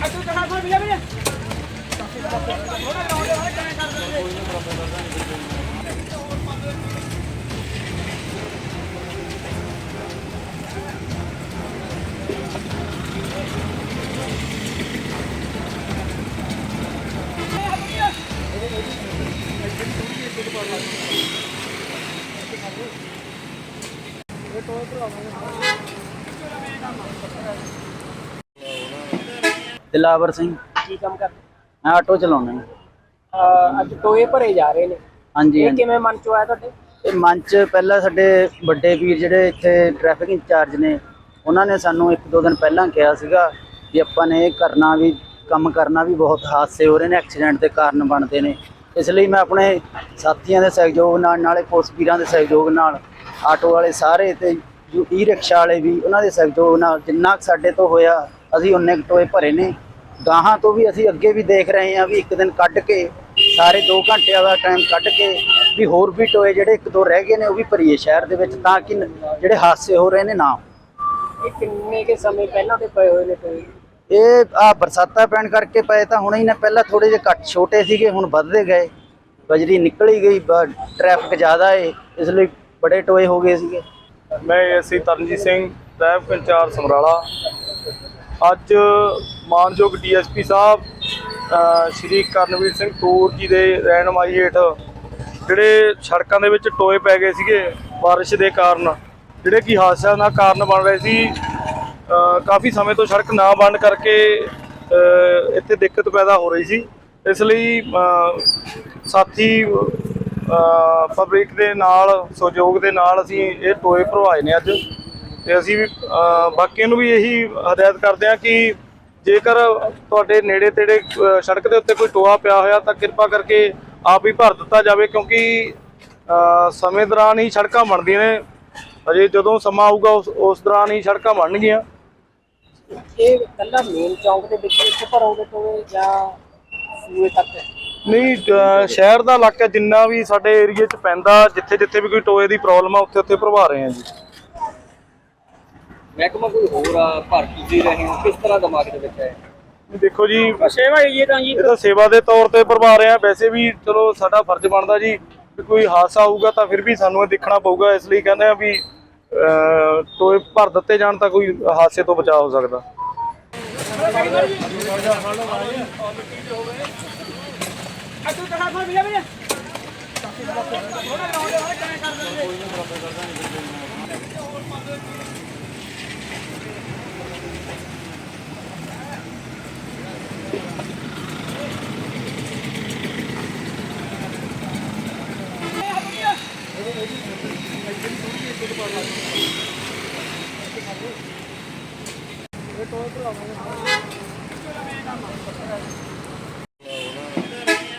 ਅੱਗੇ ਕਹਾਂ ਕੋਈ ਵੀ ਆਵੇ ਥੋੜਾ ਲਾਉਂਦੇ ਹੋਣੇ ਕਿਵੇਂ ਕਰ ਦਿੰਦੇ ਦਿਲਾਵਰ ਸਿੰਘ। ਕੀ ਕੰਮ ਕਰਦੇ? ਮੈਂ ਆਟੋ ਚਲਾਉਂਦਾ। ਅਹ ਅੱਜ ਟੋਏ ਭਰੇ ਜਾ ਰਹੇ ਨੇ। ਹਾਂਜੀ ਇਹ ਹਾਂਜੀ। ਕਿਵੇਂ ਮਨ ਚ ਆਇਆ ਤੁਹਾਡੇ? ਇਹ ਮੰਚ ਪਹਿਲਾਂ ਸਾਡੇ ਵੱਡੇ ਵੀਰ ਜਿਹੜੇ ਇੱਥੇ ਟ੍ਰੈਫਿਕ ਇੰਚਾਰਜ ਨੇ ਉਹਨਾਂ ਨੇ ਸਾਨੂੰ ਇੱਕ ਦੋ ਦਿਨ ਪਹਿਲਾਂ ਕਿਹਾ ਸੀਗਾ ਕਿ ਆਪਾਂ ਨੇ ਇਹ ਕਰਨਾ ਵੀ ਕੰਮ ਕਰਨਾ ਵੀ ਬਹੁਤ ਹਾਦਸੇ ਹੋ ਰਹੇ ਨੇ ਐਕਸੀਡੈਂਟ ਦੇ ਕਾਰਨ ਬਣਦੇ ਨੇ। ਇਸ ਲਈ ਮੈਂ ਆਪਣੇ ਸਾਥੀਆਂ ਦੇ ਸਹਿਯੋਗ ਨਾਲ, ਨਾਲੇ ਪੁਲਿਸ ਵੀਰਾਂ ਦੇ ਸਹਿਯੋਗ ਨਾਲ, ਆਟੋ ਵਾਲੇ ਸਾਰੇ ਤੇ ਜੋ ਈ ਰਿਕਸ਼ਾ ਵਾਲੇ ਵੀ, ਉਹਨਾਂ ਦੇ ਸਹਿਯੋਗ ਨਾਲ ਜਿੰਨਾ ਕੁ ਸਾਡੇ ਤੋਂ ਹੋਇਆ, ਅਸੀਂ ਉਹਨੇ ਕੁ ਟੋਏ ਭਰੇ ਨੇ। ਗਾਹਾਂ ਤੋਂ ਵੀ ਅਸੀਂ ਅੱਗੇ ਵੀ ਦੇਖ ਰਹੇ ਹਾਂ ਵੀ ਇੱਕ ਦਿਨ ਕੱਢ ਕੇ, ਸਾਰੇ 2 ਘੰਟਿਆਂ ਦਾ ਟਾਈਮ ਕੱਢ ਕੇ ਵੀ ਹੋਰ ਵੀ ਟੋਏ ਜਿਹੜੇ ਇੱਕ ਦੋ ਰਹਿ ਗਏ ਨੇ, ਉਹ ਵੀ ਭਰੀਏ ਸ਼ਹਿਰ ਦੇ ਵਿੱਚ ਤਾਂ ਕਿ ਜਿਹੜੇ ਹਾਦਸੇ ਹੋ ਰਹੇ ਨੇ ਨਾ ਇਹ ਕਿੰਨੇ ਕੇ ਸਮੇਂ ਪਹਿਲਾਂ ਦੇ ਪਏ ਹੋਏ ਨੇ ਟੋਏ? ਇਹ ਆ ਬਰਸਾਤਾਂ ਪੈਣ ਕਰਕੇ ਪਏ ਤਾਂ ਹੁਣੇ ਹੀ ਨਾ ਪਹਿਲਾਂ ਥੋੜੇ ਜਿਹੇ ਘੱਟ ਛੋਟੇ ਸੀਗੇ, ਹੁਣ ਵੱਧਦੇ ਗਏ। ਬਜਰੀ ਨਿਕਲ ਹੀ ਗਈ, ਬ- ਟ੍ਰੈਫਿਕ ਜ਼ਿਆਦਾ ਏ, ਇਸ ਲਈ ਬੜੇ ਟੋਏ ਹੋ ਗਏ ਸੀਗੇ। ਮੈਂ ASI Taranjit Singh traffic incharge Samrala. ਅੱਜ ਮਾਨਯੋਗ ਡੀਐਸਪੀ ਸਾਹਿਬ ਸ਼੍ਰੀ ਕਰਨਵੀਰ ਸਿੰਘ ਟੂਰ ਜੀ ਦੇ ਰਹਿਨਮਾਈ ਹੇਠ ਜਿਹੜੇ ਸੜਕਾਂ ਦੇ ਵਿੱਚ ਟੋਏ ਪੈ ਗਏ ਸੀਗੇ, ਬਾਰਿਸ਼ ਦੇ ਕਾਰਨ, ਜਿਹੜੇ ਕਿ ਹਾਦਸਿਆਂ ਦਾ ਕਾਰਨ ਬਣ ਰਹੇ ਸੀ ਕਾਫੀ ਸਮੇਂ ਤੋਂ ਸੜਕ ਨਾ ਬੰਦ ਕਰਕੇ ਇੱਥੇ ਦਿੱਕਤ ਪੈਦਾ ਹੋ ਰਹੀ ਸੀ। ਇਸ ਲਈ ਸਾਥੀ ਪਬਲਿਕ ਦੇ ਨਾਲ, ਸਹਿਯੋਗ ਦੇ ਨਾਲ ਅਸੀਂ ਇਹ ਟੋਏ ਭਰਵਾਏ ਨੇ ਅੱਜ। ਤੇ ਅਸੀਂ ਵੀ ਬਾਕੀਆਂ ਨੂੰ ਵੀ ਇਹੀ ਹਦਾਇਤ ਕਰਦੇ ਹਾਂ ਕਿ ਜੇਕਰ ਤੁਹਾਡੇ ਨੇੜੇ ਤੇੜੇ ਸੜਕ ਦੇ ਉੱਤੇ ਕੋਈ ਟੋਆ ਪਿਆ ਹੋਇਆ ਤਾਂ ਕਿਰਪਾ ਕਰਕੇ ਆਪ ਹੀ ਭਰ ਦਿੱਤਾ ਜਾਵੇ, ਕਿਉਂਕਿ ਸਮੇਂ ਦੌਰਾਨ ਹੀ ਸੜਕਾਂ ਬਣਦੀਆਂ ਨੇ। ਅਜੇ ਜਦੋਂ ਸਮਾਂ ਆਊਗਾ, ਉਸ ਉਸ ਦੌਰਾਨ ਹੀ ਸੜਕਾਂ ਬਣਨਗੀਆਂ। ਇਹ ਕੱਲਾ ਮੇਨ ਚੌਂਕ ਦੇ ਵਿੱਚ ਇੱਥੇ ਭਰੋਗੇ ਟੋਏ ਜਾਂ ਸੂਏ ਤੱਕ ਨਹੀਂ ਸ਼ਹਿਰ ਦਾ ਇਲਾਕਾ ਜਿੰਨਾ ਵੀ ਸਾਡੇ ਏਰੀਏ 'ਚ ਪੈਂਦਾ ਜਿੱਥੇ ਜਿੱਥੇ ਵੀ ਕੋਈ ਟੋਏ ਦੀ ਪ੍ਰੋਬਲਮ ਆ ਉੱਥੇ ਉੱਥੇ ਭਰਵਾ ਰਹੇ ਹਾਂ ਜੀ। ਮਹਿਕਮਾ ਕੋਈ ਹੋਰ ਆ ਭਰ ਤੁਸੀਂ ਰਹੇ ਹੋ? ਕਿਸ ਤਰ੍ਹਾਂ ਦਿਮਾਗ ਦੇ ਵਿੱਚ ਹੈ ਦੇਖੋ ਜੀ ਸੇਵਾ ਇਹ ਤਾਂ ਜੀ। ਇਹ ਤਾਂ ਸੇਵਾ ਦੇ ਤੌਰ ਤੇ ਭਰਵਾ ਰਹੇ ਆ ਵੈਸੇ ਵੀ ਚਲੋ ਸਾਡਾ ਫਰਜ਼ ਬਣਦਾ ਜੀ ਕਿ ਕੋਈ ਹਾਦਸਾ ਆਊਗਾ ਤਾਂ ਫਿਰ ਵੀ ਸਾਨੂੰ ਇਹ ਦੇਖਣਾ ਪਊਗਾ ਇਸ ਲਈ ਕਹਿੰਦੇ ਆ ਵੀ ਟੋਏ ਭਰ ਦਿੱਤੇ ਜਾਣ ਤਾਂ ਕੋਈ ਹਾਦਸੇ ਤੋਂ ਬਚਾਅ ਹੋ ਸਕਦਾ। ਅੱਗੇ ਤੜਾ ਖੋਲ ਵੀਰੇ ਵੀਰੇ। ਥੋੜਾ ਲਾਉਂਦੇ ਹੋਏ ਕਾਇ ਕਰ Thank you.